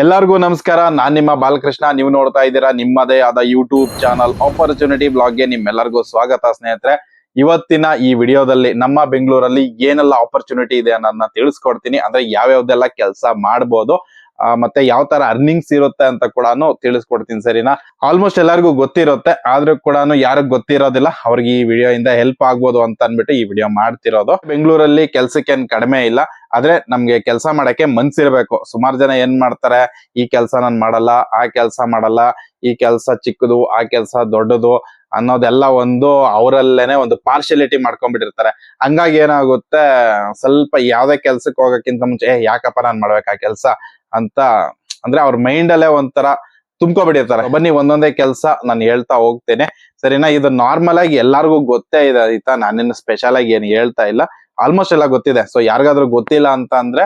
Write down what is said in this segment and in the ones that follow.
ಎಲ್ಲರಿಗೂ ನಮಸ್ಕಾರ. ನಾನ್ ನಿಮ್ಮ ಬಾಲಕೃಷ್ಣ. ನೀವು ನೋಡ್ತಾ ಇದ್ದೀರಾ ನಿಮ್ಮದೇ ಆದ ಯೂಟ್ಯೂಬ್ ಚಾನಲ್ ಆಪರ್ಚುನಿಟಿ ಬ್ಲಾಗ್ಗೆ ನಿಮ್ಮೆಲ್ಲರಿಗೂ ಸ್ವಾಗತ ಸ್ನೇಹಿತರೆ. ಇವತ್ತಿನ ಈ ವಿಡಿಯೋದಲ್ಲಿ ನಮ್ಮ ಬೆಂಗಳೂರಲ್ಲಿ ಏನೆಲ್ಲ ಆಪರ್ಚುನಿಟಿ ಇದೆ ಅನ್ನೋದನ್ನ ತಿಳಿಸ್ಕೊಡ್ತೀನಿ. ಅಂದ್ರೆ ಯಾವ್ಯಾವ್ದೆಲ್ಲ ಕೆಲಸ ಮಾಡ್ಬೋದು. ಮತ್ತೆ ಯಾವ ತರ ಅರ್ನಿಂಗ್ಸ್ ಇರುತ್ತೆ ಅಂತ ಕೂಡ ತಿಳಿಸ್ಕೊಡ್ತೀನಿ ಸರಿನಾ? ಆಲ್ಮೋಸ್ಟ್ ಎಲ್ಲರಿಗೂ ಗೊತ್ತಿರುತ್ತೆ, ಆದ್ರೂ ಕೂಡ ಯಾರಿಗ್ ಗೊತ್ತಿರೋದಿಲ್ಲ, ಅವ್ರಿಗೆ ಈ ವಿಡಿಯೋ ಇಂದ ಹೆಲ್ಪ್ ಆಗ್ಬೋದು ಅಂತ ಅನ್ಬಿಟ್ಟು ಈ ವಿಡಿಯೋ ಮಾಡ್ತಿರೋದು. ಬೆಂಗಳೂರಲ್ಲಿ ಕೆಲ್ಸಕ್ಕೆ ಏನ್ ಕಡಿಮೆ ಇಲ್ಲ, ಆದ್ರೆ ನಮ್ಗೆ ಕೆಲಸ ಮಾಡಕ್ಕೆ ಮನ್ಸಿರ್ಬೇಕು. ಸುಮಾರು ಜನ ಏನ್ ಮಾಡ್ತಾರೆ, ಈ ಕೆಲಸ ನಾನು ಮಾಡಲ್ಲ, ಆ ಕೆಲಸ ಮಾಡಲ್ಲ, ಈ ಕೆಲಸ ಚಿಕ್ಕದು, ಆ ಕೆಲಸ ದೊಡ್ಡದು ಅನ್ನೋದೆಲ್ಲ ಒಂದು ಅವರಲ್ಲೇನೆ ಒಂದು ಪಾರ್ಶಿಯಾಲಿಟಿ ಮಾಡ್ಕೊಂಡ್ಬಿಟ್ಟಿರ್ತಾರೆ. ಹಂಗಾಗಿ ಏನಾಗುತ್ತೆ, ಸ್ವಲ್ಪ ಯಾವ್ದೇ ಕೆಲ್ಸಕ್ಕೆ ಹೋಗಕ್ಕಿಂತ ಮುಂಚೆ, ಏ, ಯಾಕಪ್ಪ ನಾನು ಮಾಡ್ಬೇಕು ಆ ಕೆಲಸ? ಅಂತ, ಅಂದ್ರೆ ಅವ್ರ ಮೈಂಡ್ ಅಲ್ಲೇ ಒಂಥರ ತುಂಬ್ಕೊಬಿಟ್ಟಿರ್ತಾರೆ. ಬನ್ನಿ ಒಂದೊಂದೇ ಕೆಲಸ ನಾನು ಹೇಳ್ತಾ ಹೋಗ್ತೇನೆ. ಸರಿನಾ? ಇದು ನಾರ್ಮಲ್ ಆಗಿ ಎಲ್ಲಾರ್ಗೂ ಗೊತ್ತೇ ಇದೆ ಆಯ್ತಾ ನಾನೇನು ಸ್ಪೆಷಲ್ ಆಗಿ ಏನು ಹೇಳ್ತಾ ಇಲ್ಲ. ಆಲ್ಮೋಸ್ಟ್ ಎಲ್ಲ ಗೊತ್ತಿದೆ. ಸೊ ಯಾರಿಗಾದ್ರೂ ಗೊತ್ತಿಲ್ಲ ಅಂತ ಅಂದ್ರೆ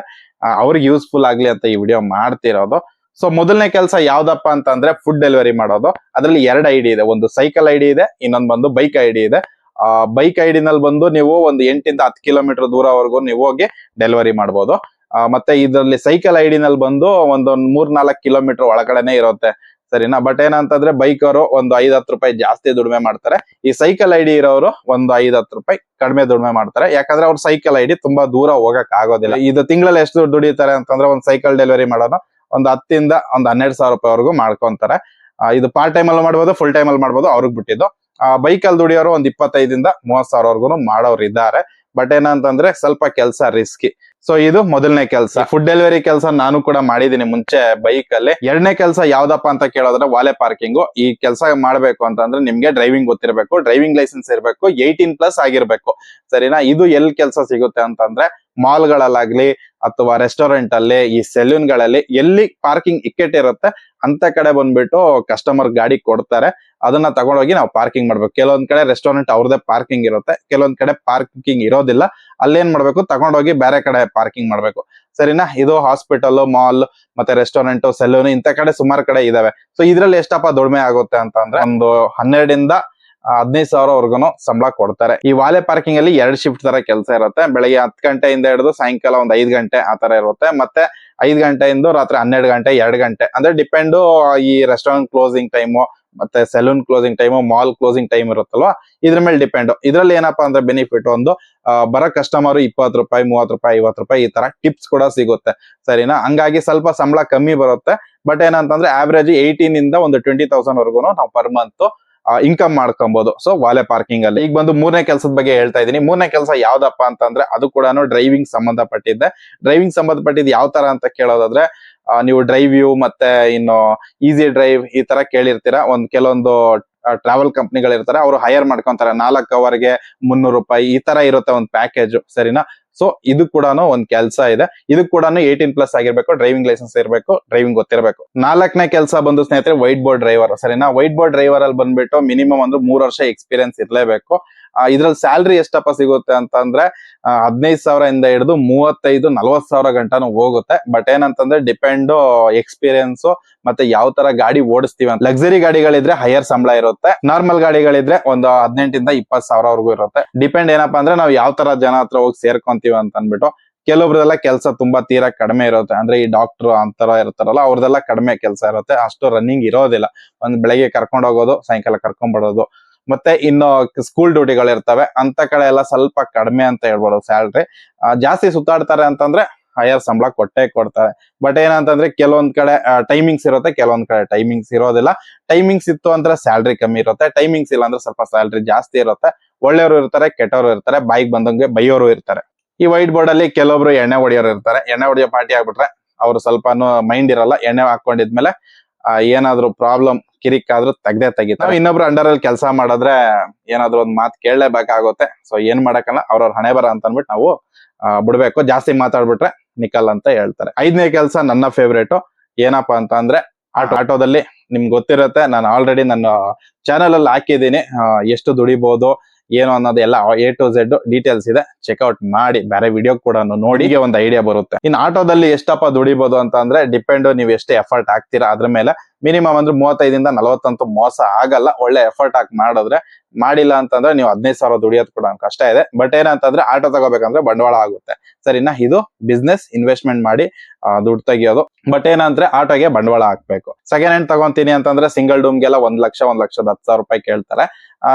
ಅವ್ರಿಗೆ ಯೂಸ್ಫುಲ್ ಆಗ್ಲಿ ಅಂತ ಈ ವಿಡಿಯೋ ಮಾಡ್ತಿರೋದು. ಸೊ ಮೊದಲನೇ ಕೆಲಸ ಯಾವ್ದಪ್ಪ ಅಂತ ಅಂದ್ರೆ ಫುಡ್ ಡೆಲಿವರಿ ಮಾಡೋದು. ಅದ್ರಲ್ಲಿ ಎರಡು ಐಡಿ ಇದೆ. ಒಂದು ಸೈಕಲ್ ಐಡಿ ಇದೆ, ಇನ್ನೊಂದು ಬಂದು ಬೈಕ್ ಐಡಿ ಇದೆ. ಆ ಬೈಕ್ ಐಡಿನಲ್ಲಿ ಬಂದು ನೀವು ಒಂದು ಎಂಟಿಂದ ಹತ್ತು ಕಿಲೋಮೀಟರ್ ದೂರವರೆಗೂ ನೀವು ಹೋಗಿ ಡೆಲಿವರಿ ಮಾಡ್ಬೋದು. ಮತ್ತೆ ಇದರಲ್ಲಿ ಸೈಕಲ್ ಐಡಿನಲ್ಲಿ ಬಂದು ಒಂದೊಂದು ಮೂರ್ ನಾಲ್ಕು ಕಿಲೋಮೀಟರ್ ಒಳಗಡೆನೆ ಇರುತ್ತೆ ಸರಿನಾ? ಬಟ್ ಏನಂತಂದ್ರೆ ಬೈಕ್ ಅವರು ಒಂದು ಐದ್ ಹತ್ತು ರೂಪಾಯಿ ಜಾಸ್ತಿ ದುಡಿಮೆ ಮಾಡ್ತಾರೆ. ಈ ಸೈಕಲ್ ಐಡಿ ಇರೋರು ಒಂದು ಐದ್ ಹತ್ತು ರೂಪಾಯಿ ಕಡಿಮೆ ದುಡಿಮೆ ಮಾಡ್ತಾರೆ. ಯಾಕಂದ್ರೆ ಅವ್ರ ಸೈಕಲ್ ಐಡಿ ತುಂಬಾ ದೂರ ಹೋಗಕ್ ಆಗೋದಿಲ್ಲ. ಇದು ತಿಂಗಳಲ್ಲಿ ಎಷ್ಟು ದುಡ್ಡು ದುಡಿತಾರೆ ಅಂತಂದ್ರೆ ಒಂದು ಸೈಕಲ್ ಡೆಲಿವರಿ ಮಾಡೋದು ಒಂದು ಹತ್ತಿಂದ ಒಂದ್ ಹನ್ನೆರಡು ಸಾವಿರ ರೂಪಾಯಿವರೆಗೂ ಮಾಡ್ಕೊಂತಾರೆ. ಆ, ಇದು ಪಾರ್ಟ್ ಟೈಮ್ ಅಲ್ಲಿ ಮಾಡ್ಬೋದು ಫುಲ್ ಟೈಮ್ ಅಲ್ಲಿ ಮಾಡ್ಬೋದು ಅವ್ರಿಗೆ ಬಿಟ್ಟಿದ್ದು. ಬೈಕ್ ಅಲ್ಲಿ ದುಡಿಯೋರು ಒಂದ್ ಇಪ್ಪತ್ತೈದಿಂದ ಮೂವತ್ ಸಾವಿರವರೆಗೂ ಮಾಡೋರು ಇದ್ದಾರೆ ಬಟ್ ಏನಂತಂದ್ರೆ ಸ್ವಲ್ಪ ಕೆಲಸ ರಿಸ್ಕಿ ಸೊ ಇದು ಮೊದಲನೇ ಕೆಲಸ. ಫುಡ್ ಡೆಲಿವರಿ ಕೆಲಸ ನಾನು ಕೂಡ ಮಾಡಿದೀನಿ ಮುಂಚೆ ಬೈಕ್ ಅಲ್ಲಿ ಎರಡನೇ ಕೆಲಸ ಯಾವ್ದಪ್ಪ ಅಂತ ಕೇಳೋದ್ರೆ ವಾಲೆ ಪಾರ್ಕಿಂಗ್ ಈ ಕೆಲಸ ಮಾಡ್ಬೇಕು ಅಂತಂದ್ರೆ ನಿಮ್ಗೆ ಡ್ರೈವಿಂಗ್ ಗೊತ್ತಿರಬೇಕು ಡ್ರೈವಿಂಗ್ ಲೈಸೆನ್ಸ್ ಇರಬೇಕು ಏಯ್ಟೀನ್ ಪ್ಲಸ್ ಆಗಿರ್ಬೇಕು. ಸರಿನಾ? ಇದು ಎಲ್ ಕೆಲಸ ಸಿಗುತ್ತೆ ಅಂತಂದ್ರೆ ಮಾಲ್ಗಳಲ್ಲಾಗ್ಲಿ ಅಥವಾ ರೆಸ್ಟೋರೆಂಟ್ ಅಲ್ಲಿ ಈ ಸೆಲ್ಯೂನ್ಗಳಲ್ಲಿ ಎಲ್ಲಿ ಪಾರ್ಕಿಂಗ್ ಇರುತ್ತೆ ಅಂತ ಕಡೆ ಬಂದ್ಬಿಟ್ಟು ಕಸ್ಟಮರ್ ಗಾಡಿ ಕೊಡ್ತಾರೆ. ಅದನ್ನ ತಗೊಂಡೋಗಿ ನಾವು ಪಾರ್ಕಿಂಗ್ ಮಾಡ್ಬೇಕು. ಕೆಲವೊಂದ್ ಕಡೆ ರೆಸ್ಟೋರೆಂಟ್ ಅವ್ರದೇ ಪಾರ್ಕಿಂಗ್ ಇರುತ್ತೆ. ಕೆಲವೊಂದ್ ಕಡೆ ಪಾರ್ಕಿಂಗ್ ಇರೋದಿಲ್ಲ. ಅಲ್ಲೇನ್ ಮಾಡ್ಬೇಕು? ತಗೊಂಡೋಗಿ ಬೇರೆ ಕಡೆ ಪಾರ್ಕಿಂಗ್ ಮಾಡ್ಬೇಕು. ಸರಿನಾ? ಇದು ಹಾಸ್ಪಿಟಲ್, ಮಾಲ್ ಮತ್ತೆ ರೆಸ್ಟೋರೆಂಟ್, ಸೆಲೂನ್ ಇಂತ ಕಡೆ ಸುಮಾರು ಕಡೆ ಇದಾವೆ. ಸೊ ಇದ್ರಲ್ಲಿ ಎಷ್ಟಪ್ಪ ದುಡಿಮೆ ಆಗುತ್ತೆ ಅಂತ ಅಂದ್ರೆ ಒಂದು ಹನ್ನೆರಡರಿಂದ ಹದಿನೈದು ಸಾವಿರವರೆಗೂ ಸಂಬಳ ಕೊಡ್ತಾರೆ. ಈ ವಾಲೆ ಪಾರ್ಕಿಂಗ್ ಅಲ್ಲಿ ಎರಡು ಶಿಫ್ಟ್ ತರ ಕೆಲಸ ಇರುತ್ತೆ. ಬೆಳಗ್ಗೆ ಹತ್ತು ಗಂಟೆಯಿಂದ ಹಿಡಿದು ಸಾಯಂಕಾಲ ಒಂದು ಐದು ಗಂಟೆ ಆ ತರ ಇರುತ್ತೆ. ಮತ್ತೆ ಐದು ಗಂಟೆಯಿಂದ ರಾತ್ರಿ ಹನ್ನೆರಡು ಗಂಟೆ, ಎರಡು ಗಂಟೆ. ಅಂದ್ರೆ ಡಿಪೆಂಡು ಈ ರೆಸ್ಟೋರೆಂಟ್ ಕ್ಲೋಸಿಂಗ್ ಟೈಮು ಮತ್ತೆ salon closing time mall closing time ಇರುತ್ತಲ್ವಾ? ಇದ್ರ ಮೇಲೆ ಡಿಪೆಂಡ್ ಇದ್ರಲ್ಲಿ ಏನಪ್ಪಾ ಅಂದ್ರೆ ಬೆನಿಫಿಟ್ ಒಂದು ಬರೋ ಕಸ್ಟಮರ್ ಇಪ್ಪತ್ತು ರೂಪಾಯಿ, ಮೂವತ್ತು ರೂಪಾಯಿ, ಐವತ್ತು ರೂಪಾಯಿ ಈ ತರ ಟಿಪ್ಸ್ ಕೂಡ ಸಿಗುತ್ತೆ. ಸರಿನಾ? ಹಂಗಾಗಿ ಸ್ವಲ್ಪ ಸಂಬಳ ಕಮ್ಮಿ ಬರುತ್ತೆ. ಬಟ್ ಏನಂತಂದ್ರೆ ಆವ್ರೇಜ್ ಏಯ್ಟೀನ್ ಇಂದ ಒಂದು ಟ್ವೆಂಟಿ ತೌಸಂಡ್ ವರ್ಗು ನಾವು ಪರ್ ಮಂತ್ ಇನ್ಕಮ್ ಮಾಡ್ಕೊಬಹುದು ಸೊ ವಾಲೆ ಪಾರ್ಕಿಂಗ್ ಅಲ್ಲಿ. ಈಗ ಬಂದು ಮೂರನೇ ಕೆಲಸದ ಬಗ್ಗೆ ಹೇಳ್ತಾ ಇದೀನಿ ಮೂರನೇ ಕೆಲಸ ಯಾವ್ದಪ್ಪ ಅಂತಂದ್ರೆ ಅದು ಕೂಡ ಡ್ರೈವಿಂಗ್ ಸಂಬಂಧಪಟ್ಟಿದ್ದೆ. ಡ್ರೈವಿಂಗ್ ಸಂಬಂಧಪಟ್ಟಿದ್ದು ಯಾವ ತರ ಅಂತ ಕೇಳೋದಾದ್ರೆ ನೀವು ಡ್ರೈವ್ ಯು ಮತ್ತೆ ಇನ್ನು ಈಸಿ ಡ್ರೈವ್ ಈ ತರ ಕೇಳಿರ್ತೀರಾ. ಒಂದ್ ಕೆಲವೊಂದು ಟ್ರಾವೆಲ್ ಕಂಪ್ನಿಗಳು ಇರ್ತಾರೆ ಅವರು ಹೈಯರ್ ಮಾಡ್ಕೊಂತಾರೆ. ನಾಲ್ಕು ಅವರ್ಗೆ ಮುನ್ನೂರು ರೂಪಾಯಿ ಈ ತರ ಇರುತ್ತೆ ಒಂದು ಪ್ಯಾಕೇಜ್ ಸರಿನಾ? ಸೊ ಇದು ಕೂಡ ಒಂದ್ ಕೆಲಸ ಇದೆ. ಇದು ಕೂಡ ಏಯ್ಟೀನ್ ಪ್ಲಸ್ ಆಗಿರ್ಬೇಕು ಡ್ರೈವಿಂಗ್ ಲೈಸೆನ್ಸ್ ಇರಬೇಕು ಡ್ರೈವಿಂಗ್ ಗೊತ್ತಿರಬೇಕು. ನಾಲ್ಕನೇ ಕೆಲಸ ಬಂದು ಸ್ನೇಹಿತರೆ ವೈಟ್ ಬೋರ್ಡ್ ಡ್ರೈವರ್ ಸರಿನಾ? ವೈಟ್ ಬೋರ್ಡ್ ಡ್ರೈವರ್ ಅಲ್ಲಿ ಬಂದ್ಬಿಟ್ಟು ಮಿನಿಮಮ್ ಅಂದ್ರೆ ಮೂರ್ ವರ್ಷ ಎಕ್ಸ್ಪೀರಿಯನ್ಸ್ ಇರ್ಲೇಬೇಕು. ಇದ್ರಲ್ಲಿ ಸ್ಯಾಲ್ರಿ ಎಷ್ಟಪ್ಪ ಸಿಗುತ್ತೆ ಅಂತ ಅಂದ್ರೆ ಹದಿನೈದು ಸಾವಿರ ಇಂದ ಹಿಡಿದು ಮೂವತ್ತೈದು ನಲ್ವತ್ ಸಾವಿರ ಗಂಟನೂ ಹೋಗುತ್ತೆ. ಬಟ್ ಏನಂತಂದ್ರೆ ಡಿಪೆಂಡ್ ಎಕ್ಸ್ಪೀರಿಯನ್ಸ್ ಮತ್ತೆ ಯಾವ ತರ ಗಾಡಿ ಓಡಿಸ್ತೀವಿ ಅಂತ. ಲಕ್ಸರಿ ಗಾಡಿಗಳಿದ್ರೆ ಹೈಯರ್ ಸಂಬಳ ಇರುತ್ತೆ. ನಾರ್ಮಲ್ ಗಾಡಿಗಳಿದ್ರೆ ಒಂದು ಹದಿನೆಂಟಿಂದ ಇಪ್ಪತ್ತು ಸಾವಿರವರೆಗೂ ಇರುತ್ತೆ. ಡಿಪೆಂಡ್ ಏನಪ್ಪಾ ಅಂದ್ರೆ ನಾವು ಯಾವ ತರ ಜನ ಹತ್ರ ಹೋಗಿ ಸೇರ್ಕೊಂತೀವಿ ಅಂತ ಅನ್ಬಿಟ್ಟು ಕೆಲವೊಬ್ರದೆಲ್ಲ ಕೆಲಸ ತುಂಬಾ ತೀರಾ ಕಡಿಮೆ ಇರುತ್ತೆ. ಅಂದ್ರೆ ಈ ಡಾಕ್ಟರ್ ಅಂತರ ಇರ್ತಾರಲ್ಲ, ಅವ್ರದೆಲ್ಲ ಕಡಿಮೆ ಕೆಲಸ ಇರುತ್ತೆ. ಅಷ್ಟು ರನ್ನಿಂಗ್ ಇರೋದಿಲ್ಲ. ಒಂದ್ ಬೆಳಗ್ಗೆ ಕರ್ಕೊಂಡು ಹೋಗೋದು, ಸಾಯಂಕಾಲ ಕರ್ಕೊಂಡ್ ಬರೋದು. ಮತ್ತೆ ಇನ್ನು ಸ್ಕೂಲ್ ಡ್ಯೂಟಿಗಳು ಇರ್ತವೆ. ಅಂತ ಕಡೆ ಎಲ್ಲ ಸ್ವಲ್ಪ ಕಡಿಮೆ ಅಂತ ಹೇಳ್ಬೋದು ಸ್ಯಾಲ್ರಿ ಜಾಸ್ತಿ ಸುತ್ತಾಡ್ತಾರೆ ಅಂತಂದ್ರೆ ಹೈಯರ್ ಸಂಬಳ ಕೊಟ್ಟೆ ಕೊಡ್ತಾರೆ. ಬಟ್ ಏನಂತಂದ್ರೆ ಕೆಲವೊಂದ್ ಕಡೆ ಟೈಮಿಂಗ್ಸ್ ಇರುತ್ತೆ, ಕೆಲವೊಂದ್ ಕಡೆ ಟೈಮಿಂಗ್ಸ್ ಇರೋದಿಲ್ಲ. ಟೈಮಿಂಗ್ಸ್ ಇತ್ತು ಅಂದ್ರೆ ಸ್ಯಾಲ್ರಿ ಕಮ್ಮಿ ಇರುತ್ತೆ. ಟೈಮಿಂಗ್ಸ್ ಇಲ್ಲ ಅಂದ್ರೆ ಸ್ವಲ್ಪ ಸ್ಯಾಲ್ರಿ ಜಾಸ್ತಿ ಇರುತ್ತೆ. ಒಳ್ಳೆಯವರು ಇರ್ತಾರೆ, ಕೆಟ್ಟವರು ಇರ್ತಾರೆ ಬೈಕ್ ಬಂದಂಗೆ ಬೈಯೋರು ಇರ್ತಾರೆ. ಈ ವೈಟ್ ಬೋರ್ಡ್ ಅಲ್ಲಿ ಕೆಲವೊಬ್ರು ಎಣ್ಣೆ ಹೊಡೆಯೋರು ಇರ್ತಾರೆ. ಎಣ್ಣೆ ಹೊಡೆಯೋ ಪಾರ್ಟಿ ಆಗ್ಬಿಟ್ರೆ ಅವ್ರು ಸ್ವಲ್ಪನು ಮೈಂಡ್ ಇರಲ್ಲ. ಎಣ್ಣೆ ಹಾಕೊಂಡಿದ್ಮೇಲೆ ಏನಾದ್ರು ಪ್ರಾಬ್ಲಮ್ ಕಿರಿಕ್ ಆದ್ರೂ ತೆಗ್ದೇ ತೆಗಿತಾರೆ. ನಾವು ಇನ್ನೊಬ್ರು ಅಂಡರ್ ಅಲ್ಲಿ ಕೆಲಸ ಮಾಡಿದ್ರೆ ಏನಾದ್ರು ಒಂದ್ ಮಾತು ಕೇಳಲೇಬೇಕಾಗುತ್ತೆ. ಸೊ ಏನ್ ಮಾಡಕ್ಕಲ್ಲ ಅವ್ರವ್ರ ಹಣೆ ಬರ ಅಂತ ಅನ್ಬಿಟ್ಟು ನಾವು ಬಿಡ್ಬೇಕು. ಜಾಸ್ತಿ ಮಾತಾಡ್ಬಿಟ್ರೆ ನಿಕಲ್ ಅಂತ ಹೇಳ್ತಾರೆ. ಐದನೇ ಕೆಲಸ ನನ್ನ ಫೇವ್ರೇಟು ಏನಪ್ಪಾ ಅಂತ ಅಂದ್ರೆ ಆಟೋ. ಆಟೋದಲ್ಲಿ ನಿಮ್ಗೆ ಗೊತ್ತಿರುತ್ತೆ ನಾನು ಆಲ್ರೆಡಿ ನನ್ನ ಚಾನಲ್ ಅಲ್ಲಿ ಹಾಕಿದ್ದೀನಿ. ಎಷ್ಟು ದುಡಿಬಹುದು ಏನು ಅನ್ನೋದು ಎಲ್ಲ ಎ ಟು ಝೆಡ್ ಡೀಟೇಲ್ಸ್ ಇದೆ. ಚೆಕ್ಔಟ್ ಮಾಡಿ ಬೇರೆ ವಿಡಿಯೋ ಕೂಡ ನೋಡಿ ಒಂದು ಐಡಿಯಾ ಬರುತ್ತೆ. ಇನ್ನು ಆಟೋದಲ್ಲಿ ಎಷ್ಟಪ್ಪ ದುಡಿಬಹುದು ಅಂತ ಅಂದ್ರೆ ಡಿಪೆಂಡ್ ನೀವು ಎಷ್ಟು ಎಫರ್ಟ್ ಹಾಕ್ತೀರಾ ಅದ್ರ ಮೇಲೆ ಮಿನಿಮಮ್ ಅಂದ್ರೆ ಮೂವತ್ತೈದಿಂದ ನಲವತ್ತಂತೂ ಮೋಸ ಆಗಲ್ಲ. ಒಳ್ಳೆ ಎಫರ್ಟ್ ಹಾಕಿ ಮಾಡಿದ್ರೆ ಮಾಡಿಲ್ಲ ಅಂತಂದ್ರೆ ನೀವು ಹದಿನೈದು ಸಾವಿರ ದುಡಿಯೋದು ಕೂಡ ಕಷ್ಟ ಇದೆ. ಬಟ್ ಏನಂತಂದ್ರೆ ಆಟೋ ತಗೋಬೇಕಂದ್ರೆ ಬಂಡವಾಳ ಆಗುತ್ತೆ. ಸರಿನಾ? ಇದು ಬಿಸ್ನೆಸ್ ಇನ್ವೆಸ್ಟ್ಮೆಂಟ್ ಮಾಡಿ ದುಡ್ಡು ತೆಗಿಯೋದು. ಬಟ್ ಏನಂದ್ರೆ ಆಟೋಗೆ ಬಂಡವಾಳ ಹಾಕ್ಬೇಕು. ಸೆಕೆಂಡ್ ಹ್ಯಾಂಡ್ ತಗೊಂತೀನಿ ಅಂತಂದ್ರೆ ಸಿಂಗಲ್ ಡೂಮ್ಗೆಲ್ಲ ಒಂದ್ ಲಕ್ಷ, ಒಂದ್ ಲಕ್ಷದ ಹತ್ತು ಸಾವಿರ ರೂಪಾಯಿ ಕೇಳ್ತಾರೆ.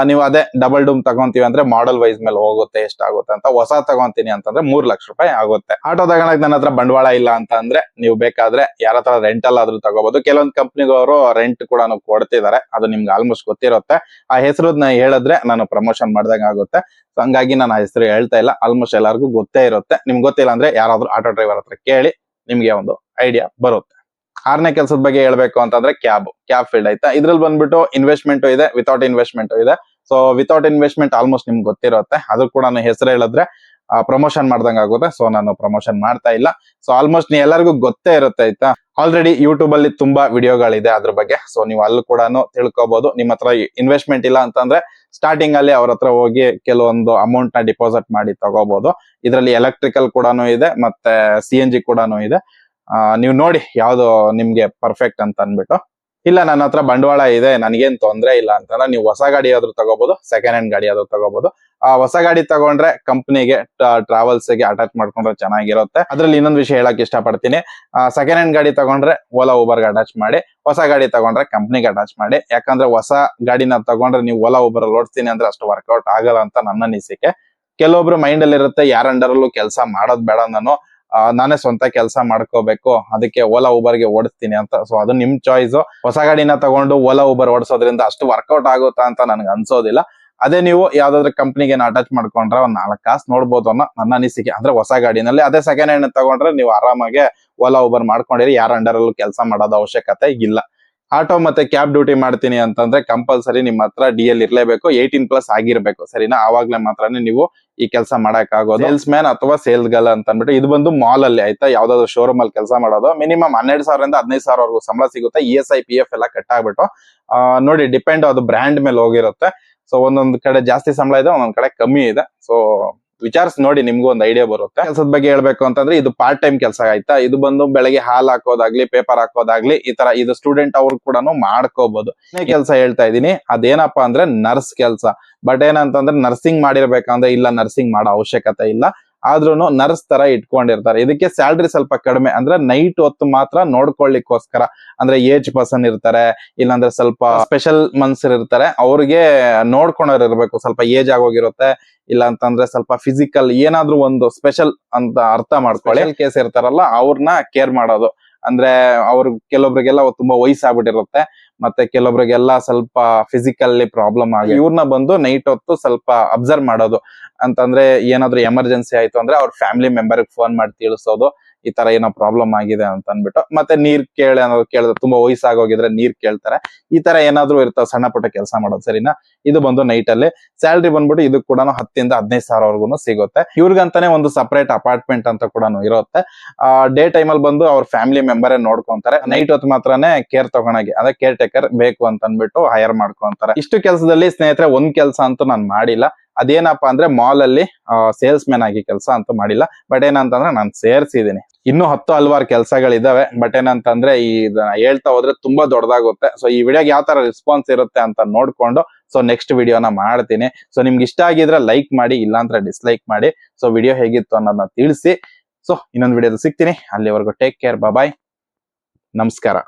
ನೀವು ಅದೇ ಡಬಲ್ ಡೂಮ್ ತಗೊಂತೀವಿ ಅಂದ್ರೆ ಮಾಡೆಲ್ ವೈಸ್ ಮೇಲೆ ಹೋಗುತ್ತೆ, ಎಷ್ಟಾಗುತ್ತೆ ಅಂತ ಹೊಸ ತಗೊಂತೀನಿ ಅಂತಂದ್ರೆ ಮೂರ್ ಲಕ್ಷ ರೂಪಾಯಿ ಆಗುತ್ತೆ. ಆಟೋ ತಗೊಳಕ್ ನನ್ನ ಹತ್ರ ಬಂಡವಾಳ ಇಲ್ಲ ಅಂತ ಅಂದ್ರೆ ನೀವು ಬೇಕಾದ್ರೆ ಯಾರ ಹತ್ರ ರೆಂಟಲ್ ಆದ್ರೂ ತಗೋಬಹುದು ಕೆಲವೊಂದು ಕಂಪ್ನಿಗವರು ರೆಂಟ್ ಕೂಡ ಕೊಡ್ತಿದ್ದಾರೆ. ಅದು ನಿಮ್ಗೆ ಆಲ್ಮೋಸ್ಟ್ ಗೊತ್ತಿರುತ್ತೆ. ಆ ಹೆಸರು ಹೇಳಿದ್ರೆ ನಾನು ಪ್ರಮೋಷನ್ ಮಾಡ್ದಂಗೆ ಆಗುತ್ತೆ. ಸೊ ಹಂಗಾಗಿ ನಾನು ಆ ಹೆಸರು ಹೇಳ್ತಾ ಇಲ್ಲ. ಆಲ್ಮೋಸ್ಟ್ ಎಲ್ಲರಿಗೂ ಗೊತ್ತೇ ಇರುತ್ತೆ. ನಿಮ್ಗೆ ಗೊತ್ತಿಲ್ಲ ಅಂದ್ರೆ ಯಾರಾದ್ರೂ ಆಟೋ ಡ್ರೈವರ್ ಹತ್ರ ಕೇಳಿ ನಿಮ್ಗೆ ಒಂದು ಐಡಿಯಾ ಬರುತ್ತೆ. ಆರನೇ ಕೆಲಸದ ಬಗ್ಗೆ ಹೇಳ್ಬೇಕು ಅಂತಂದ್ರೆ ಕ್ಯಾಬ್ ಕ್ಯಾಬ್ ಫೀಲ್ಡ್ ಆಯ್ತಾ ಇದ್ರಲ್ಲಿ ಬಂದ್ಬಿಟ್ಟು ಇನ್ವೆಸ್ಟ್ಮೆಂಟ್ ಇದೆ ವಿತೌಟ್ ಇನ್ವೆಸ್ಟ್ಮೆಂಟ್ ಇದೆ. ಸೊ ವಿತೌಟ್ ಇನ್ವೆಸ್ಟ್ಮೆಂಟ್ ಆಲ್ಮೋಸ್ಟ್ ನಿಮ್ಗೆ ಗೊತ್ತಿರುತ್ತೆ. ಅದು ಕೂಡ ಹೆಸರು ಹೇಳಿದ್ರೆ ಪ್ರಮೋಷನ್ ಮಾಡ್ದಂಗ ಆಗುತ್ತೆ. ಸೊ ನಾನು ಪ್ರಮೋಷನ್ ಮಾಡ್ತಾ ಇಲ್ಲ. ಸೊ ಆಲ್ಮೋಸ್ಟ್ ನೀ ಎಲ್ಲರಿಗೂ ಗೊತ್ತೇ ಇರುತ್ತೆ ಆಯ್ತಾ? ಆಲ್ರೆಡಿ ಯೂಟ್ಯೂಬ್ ಅಲ್ಲಿ ತುಂಬಾ ವಿಡಿಯೋಗಳಿದೆ ಅದ್ರ ಬಗ್ಗೆ. ಸೊ ನೀವು ಅಲ್ಲಿ ಕೂಡ ತಿಳ್ಕೊಬಹುದು ನಿಮ್ಮ ಹತ್ರ ಇನ್ವೆಸ್ಟ್ಮೆಂಟ್ ಇಲ್ಲ ಅಂತಂದ್ರೆ ಸ್ಟಾರ್ಟಿಂಗ್ ಅಲ್ಲಿ ಅವ್ರ ಹತ್ರ ಹೋಗಿ ಕೆಲವೊಂದು ಅಮೌಂಟ್ನ ಡಿಪಾಸಿಟ್ ಮಾಡಿ ತಗೋಬಹುದು ಇದರಲ್ಲಿ ಎಲೆಕ್ಟ್ರಿಕಲ್ ಕೂಡ ಇದೆ, ಮತ್ತೆ ಸಿ ಎನ್ ಜಿ ಕೂಡ ಇದೆ. ನೀವು ನೋಡಿ ಯಾವ್ದು ನಿಮ್ಗೆ ಪರ್ಫೆಕ್ಟ್ ಅಂತ ಅನ್ಬಿಟ್ಟು ಇಲ್ಲ, ನನ್ನ ಹತ್ರ ಬಂಡವಾಳ ಇದೆ, ನನಗೇನ್ ತೊಂದ್ರೆ ಇಲ್ಲ ಅಂತಂದ್ರೆ ನೀವು ಹೊಸ ಗಾಡಿ ಆದ್ರೂ ತಗೋಬಹುದು ಸೆಕೆಂಡ್ ಹ್ಯಾಂಡ್ ಗಾಡಿ ಆದ್ರೂ ತಗೋಬಹುದು ಆ ಹೊಸ ಗಾಡಿ ತಗೊಂಡ್ರೆ ಕಂಪ್ನಿಗೆ ಟ್ರಾವೆಲ್ಸ್ಗೆ ಅಟ್ಯಾಚ್ ಮಾಡ್ಕೊಂಡ್ರೆ ಚೆನ್ನಾಗಿರುತ್ತೆ. ಅದ್ರಲ್ಲಿ ಇನ್ನೊಂದು ವಿಷಯ ಹೇಳಕ್ ಇಷ್ಟಪಡ್ತೀನಿ. ಸೆಕೆಂಡ್ ಹ್ಯಾಂಡ್ ಗಾಡಿ ತಗೊಂಡ್ರೆ ಓಲಾ ಗೆ ಅಟ್ಯಾಚ್ ಮಾಡಿ, ಹೊಸ ಗಾಡಿ ತಗೊಂಡ್ರೆ ಕಂಪ್ನಿಗೆ ಅಟ್ಯಾಚ್ ಮಾಡಿ. ಯಾಕಂದ್ರೆ ಹೊಸ ಗಾಡಿನ ತಗೊಂಡ್ರೆ ನೀವು ಓಲಾ ಊಬರ್ ಓಡಿಸ್ತೀನಿ ಅಂದ್ರೆ ಅಷ್ಟು ವರ್ಕೌಟ್ ಆಗಲ್ಲ ಅಂತ ನನ್ನ ಅನಿಸಿಕೆ. ಕೆಲವೊಬ್ರು ಮೈಂಡ್ ಅಲ್ಲಿ ಇರುತ್ತೆ ಯಾರ ಕೆಲಸ ಮಾಡೋದ್ ಬೇಡ ನಾನು ನಾನೇ ಸ್ವಂತ ಕೆಲಸ ಮಾಡ್ಕೋಬೇಕು, ಅದಕ್ಕೆ ಓಲಾ ಗೆ ಓಡಿಸ್ತೀನಿ ಅಂತ. ಸೊ ಅದು ನಿಮ್ ಚಾಯ್ಸ್ ಹೊಸ ಗಾಡಿನ ತಗೊಂಡು ಓಲಾ ಊಬರ್ ಓಡಿಸೋದ್ರಿಂದ ಅಷ್ಟು ವರ್ಕೌಟ್ ಆಗುತ್ತಾ ಅಂತ ನನ್ಗೆ ಅನ್ಸೋದಿಲ್ಲ. ಅದೇ ನೀವು ಯಾವ್ದಾದ್ರು ಕಂಪ್ನಿಗೆ ಅಟ್ಯಾಚ್ ಮಾಡ್ಕೊಂಡ್ರೆ ಒಂದ್ ನಾಲ್ಕು ಕಾಸು ನೋಡ್ಬೋದು ಅನ್ನೋ ನನ್ನ ಅನಿಸಿಕೆ. ಅಂದ್ರೆ ಹೊಸ ಗಾಡಿನಲ್ಲಿ ಅದೇ ಸೆಕೆಂಡ್ ಹ್ಯಾಂಡ್ ತಗೊಂಡ್ರೆ ನೀವು ಆರಾಮಾಗಿ ಓಲಾ ಊಬರ್ ಮಾಡ್ಕೊಂಡಿರಿ, ಯಾರ ಅಂಡರಲ್ಲೂ ಕೆಲಸ ಮಾಡೋದು ಅವಶ್ಯಕತೆ ಇಲ್ಲ. ಆಟೋ ಮತ್ತೆ ಕ್ಯಾಬ್ ಡ್ಯೂಟಿ ಮಾಡ್ತೀನಿ ಅಂತಂದ್ರೆ ಕಂಪಲ್ಸರಿ ನಿಮ್ಮ ಹತ್ರ ಡಿ ಎಲ್ ಇರ್ಲೇಬೇಕು ಏಯ್ಟೀನ್ ಪ್ಲಸ್ ಆಗಿರ್ಬೇಕು ಸರಿನಾ? ಅವಾಗ್ಲೇ ಮಾತ್ರನೇ ನೀವು ಈ ಕೆಲಸ ಮಾಡಕ್ ಆಗೋದು ಸೇಲ್ಸ್ ಮ್ಯಾನ್ ಅಥವಾ ಸೇಲ್ಸ್ ಗಲ್ ಅಂತ ಅಂದ್ಬಿಟ್ಟು ಇದು ಬಂದು ಮಾಲ್ ಅಲ್ಲಿ ಆಯ್ತಾ? ಯಾವ್ದಾದ್ರು ಶೋರೂಮ್ ಅಲ್ಲಿ ಕೆಲಸ ಮಾಡೋದು? ಮಿನಿಮಮ್ ಹನ್ನೆರಡು ಸಾವಿರದಿಂದ ಹದಿನೈದು ಸಾವಿರವರೆಗೂ ಸಂಬಳ ಸಿಗುತ್ತೆ. E S I P F ಎಲ್ಲ ಕಟ್ ಆಗ್ಬಿಟ್ಟು. ನೋಡಿ ಡಿಪೆಂಡ್ ಅದು ಬ್ರ್ಯಾಂಡ್ ಮೇಲೆ ಹೋಗಿರುತ್ತೆ. ಸೊ ಒಂದೊಂದು ಕಡೆ ಜಾಸ್ತಿ ಸಂಬಳ ಇದೆ ಒಂದೊಂದ್ ಕಡೆ ಕಮ್ಮಿ ಇದೆ. ಸೊ ವಿಚಾರಿಸಿ ನೋಡಿ, ನಿಮ್ಗೂ ಒಂದು ಐಡಿಯಾ ಬರುತ್ತೆ. ಕೆಲಸದ ಬಗ್ಗೆ ಹೇಳ್ಬೇಕು ಅಂತಂದ್ರೆ, ಇದು ಪಾರ್ಟ್ ಟೈಮ್ ಕೆಲಸ ಆಯ್ತಾ? ಇದು ಬಂದು ಬೆಳಗ್ಗೆ ಹಾಲ್ ಹಾಕೋದಾಗ್ಲಿ ಪೇಪರ್ ಹಾಕೋದಾಗ್ಲಿ, ಈ ತರ ಇದು ಸ್ಟೂಡೆಂಟ್ ಅವ್ರು ಕೂಡ ಮಾಡ್ಕೋಬಹುದು ಕೆಲಸ ಹೇಳ್ತಾ ಇದೀನಿ ಅದೇನಪ್ಪಾ ಅಂದ್ರೆ ನರ್ಸ್ ಕೆಲಸ. ಬಟ್ ಏನಂತಂದ್ರೆ ನರ್ಸಿಂಗ್ ಮಾಡಿರ್ಬೇಕಂದ್ರೆ, ಇಲ್ಲ ನರ್ಸಿಂಗ್ ಮಾಡೋ ಅವಶ್ಯಕತೆ ಇಲ್ಲ. ಆದ್ರೂನು ನರ್ಸ್ ತರ ಇಟ್ಕೊಂಡಿರ್ತಾರೆ. ಇದಕ್ಕೆ ಸ್ಯಾಲ್ರಿ ಸ್ವಲ್ಪ ಕಡಿಮೆ ಅಂದ್ರೆ ನೈಟ್ ಹೊತ್ತು ಮಾತ್ರ ನೋಡ್ಕೊಳ್ಳಿಕ್ಕೋಸ್ಕರ. ಅಂದ್ರೆ ಏಜ್ ಪರ್ಸನ್ ಇರ್ತಾರೆ, ಇಲ್ಲಾಂದ್ರೆ ಸ್ವಲ್ಪ ಸ್ಪೆಷಲ್ ಮನ್ಸರ್ ಇರ್ತಾರೆ. ಅವ್ರಿಗೆ ನೋಡ್ಕೊಳೋರ್ ಇರ್ಬೇಕು. ಸ್ವಲ್ಪ ಏಜ್ ಆಗೋಗಿರುತ್ತೆ. ಇಲ್ಲ ಅಂತಂದ್ರೆ ಸ್ವಲ್ಪ ಫಿಸಿಕಲ್ ಏನಾದ್ರೂ ಒಂದು ಸ್ಪೆಷಲ್ ಅಂತ ಅರ್ಥ ಮಾಡ್ಕೊಳ್ಳಿ. ಕೇಸ್ ಇರ್ತಾರಲ್ಲ ಅವ್ರನ್ನ ಕೇರ್ ಮಾಡೋದು. ಅಂದ್ರೆ ಅವ್ರ ಕೆಲವೊಬ್ರಿಗೆಲ್ಲ ತುಂಬಾ ವಯಸ್ಸಾಗ್ಬಿಟ್ಟಿರುತ್ತೆ. ಮತ್ತೆ ಕೆಲವೊಬ್ರಿಗೆಲ್ಲ ಸ್ವಲ್ಪ ಫಿಸಿಕಲ್ಲಿ ಪ್ರಾಬ್ಲಮ್ ಆಗಿ ಇವ್ರನ್ನ ಬಂದು ನೈಟ್ ಹೊತ್ತು ಸ್ವಲ್ಪ ಅಬ್ಸರ್ವ್ ಮಾಡೋದು. ಅಂತಂದ್ರೆ ಏನಾದ್ರು ಎಮರ್ಜೆನ್ಸಿ ಆಯ್ತು ಅಂದ್ರೆ ಅವ್ರ ಫ್ಯಾಮಿಲಿ ಮೆಂಬರ್ ಫೋನ್ ಮಾಡಿ ತಿಳಿಸೋದು. ಈ ತರ ಏನೋ ಪ್ರಾಬ್ಲಮ್ ಆಗಿದೆ ಅಂತ ಅನ್ಬಿಟ್ಟು ಮತ್ತೆ ನೀರ್ ಕೇಳಿ ಅನ್ನೋದು ಕೇಳಿದ್ರೆ ತುಂಬಾ ವಯಸ್ಸಾಗೋಗಿದ್ರೆ ನೀರ್ ಕೇಳ್ತಾರೆ. ಈ ತರ ಏನಾದ್ರು ಇರ್ತಾವ ಸಣ್ಣ ಪುಟ್ಟ ಕೆಲಸ ಮಾಡೋದು, ಸರಿನಾ? ಇದು ಬಂದು ನೈಟ್ ಅಲ್ಲಿ. ಸ್ಯಾಲ್ರಿ ಬಂದ್ಬಿಟ್ಟು ಇದು ಕೂಡ ಹತ್ತಿಂದ ಹದಿನೈದು ಸಾವಿರವರೆಗೂ ಸಿಗುತ್ತೆ. ಇವ್ರಿಗಂತಾನೆ ಒಂದು ಸಪರೇಟ್ ಅಪಾರ್ಟ್ಮೆಂಟ್ ಅಂತ ಕೂಡ ಇರುತ್ತೆ. ಆ ಡೇ ಟೈಮ್ ಅಲ್ಲಿ ಬಂದು ಅವ್ರ ಫ್ಯಾಮಿಲಿ ಮೆಂಬರ್ ನೋಡ್ಕೊಂತಾರೆ. ನೈಟ್ ಹೊತ್ತು ಮಾತ್ರನೇ ಕೇರ್ ತಗೊಳಗೆ ಅದೇ ಕೇರ್ ಟೇಕರ್ ಬೇಕು ಅಂತ ಅನ್ಬಿಟ್ಟು ಹೈರ್ ಮಾಡ್ಕೊಂತಾರೆ. ಇಷ್ಟು ಕೆಲಸದಲ್ಲಿ ಸ್ನೇಹಿತರೆ, ಒಂದ್ ಕೆಲಸ ಅಂತೂ ನಾನು ಮಾಡಿಲ್ಲ. ಅದೇನಪ್ಪಾ ಅಂದ್ರೆ ಮಾಲ್ ಅಲ್ಲಿ ಸೇಲ್ಸ್ ಮ್ಯಾನ್ ಆಗಿ ಕೆಲಸ ಅಂತೂ ಮಾಡಿಲ್ಲ. ಬಟ್ ಏನಂತಂದ್ರೆ ನಾನು ಸೇರ್ಸಿದೀನಿ ಇನ್ನು ಹತ್ತು ಹಲವಾರು ಕೆಲಸಗಳಿದಾವೆ. ಬಟ್ ಏನಂತಂದ್ರೆ ಈ ಹೇಳ್ತಾ ಹೋದ್ರೆ ತುಂಬಾ ದೊಡ್ಡದಾಗುತ್ತೆ ಸೊ ಈ ವಿಡಿಯೋಗೆ ಯಾವ ತರ ರೆಸ್ಪಾನ್ಸ್ ಇರುತ್ತೆ ಅಂತ ನೋಡ್ಕೊಂಡು ಸೊ ನೆಕ್ಸ್ಟ್ ವಿಡಿಯೋನ ಮಾಡ್ತೀನಿ. ಸೊ ನಿಮ್ಗೆ ಇಷ್ಟ ಆಗಿದ್ರೆ ಲೈಕ್ ಮಾಡಿ, ಇಲ್ಲಾಂದ್ರೆ ಡಿಸ್ಲೈಕ್ ಮಾಡಿ. ಸೊ ವಿಡಿಯೋ ಹೇಗಿತ್ತು ಅನ್ನೋದನ್ನ ತಿಳಿಸಿ. ಸೊ ಇನ್ನೊಂದು ವಿಡಿಯೋದಲ್ಲಿ ಸಿಗ್ತೀನಿ. ಅಲ್ಲಿವರೆಗೂ ಟೇಕ್ ಕೇರ್ ಬಾಯ್ ನಮಸ್ಕಾರ.